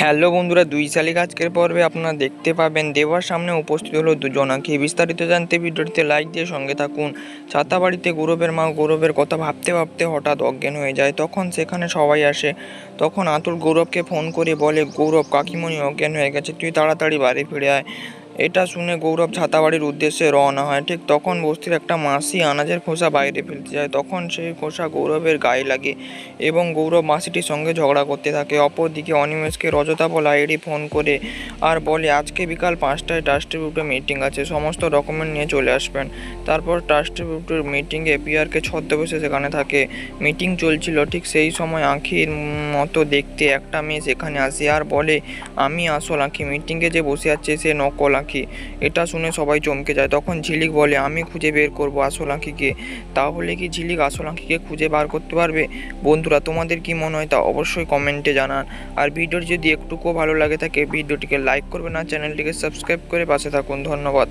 Hello বন্ধুরা, দুই শালিক আজকের পর্বে আপনারা দেখতে পাবেন, দেওয়ার সামনে উপস্থিত হলো দুজনাকে বিস্তারিত জানতে ভিডিওটিতে লাইক দিয়ে সঙ্গে থাকুন। ছাতা বাড়িতে গৌরবের মা গৌরবের কথা ভাবতে ভাবতে হঠাৎ অজ্ঞান হয়ে যায়। তখন সেখানে সবাই আসে। তখন আতুল গৌরবকে ফোন করে বলে, গৌরব, কাকিমণি অজ্ঞান হয়ে গেছে, তুই তাড়াতাড়ি বাড়ি ফিরে আয়। এটা শুনে গৌরব ছাতাবাড়ির উদ্দেশ্যে রওনা হয়। ঠিক তখন বস্তির একটা মাসি আনাজের খোসা বাইরে ফেলতে যায়। তখন সেই খোসা গৌরবের গায়ে লাগে এবং গৌরব মাসিটির সঙ্গে ঝগড়া করতে থাকে। অপরদিকে অনিমেষকে রজতা বলা এডি ফোন করে আর বলে, আজকে বিকাল পাঁচটায় ট্রাস্ট্রিবিউটের মিটিং আছে। সমস্ত ডকুমেন্ট নিয়ে চলে আসবেন। তারপর ট্রাস্ট্রিবিউটের মিটিংয়ে পিয়ারকে ছদ্মবেশে সেখানে থাকে। মিটিং চলছিল ঠিক সেই সময় আঁখির মতো দেখতে একটা মেয়ে সেখানে আসে আর বলে, আমি আসল আঁখি। মিটিংয়ে যে বসে আছে সে নকল আঁখি এটা শুনে সবাই চমকে যায়। তখন ঝিলিক বলে, আমি খুঁজে বের করব আসল আঁখিকে তাহলে কি ঝিলিক আসল আঁখিকে খুঁজে বার করতে পারবে? বন্ধুরা, তোমাদের কি মনে হয় তা অবশ্যই কমেন্টে জানান। আর ভিডিওটি যদি একটুকুও ভালো লাগে থাকে, ভিডিওটিকে লাইক করবেন আর চ্যানেলটিকে সাবস্ক্রাইব করে পাশে থাকুন। ধন্যবাদ।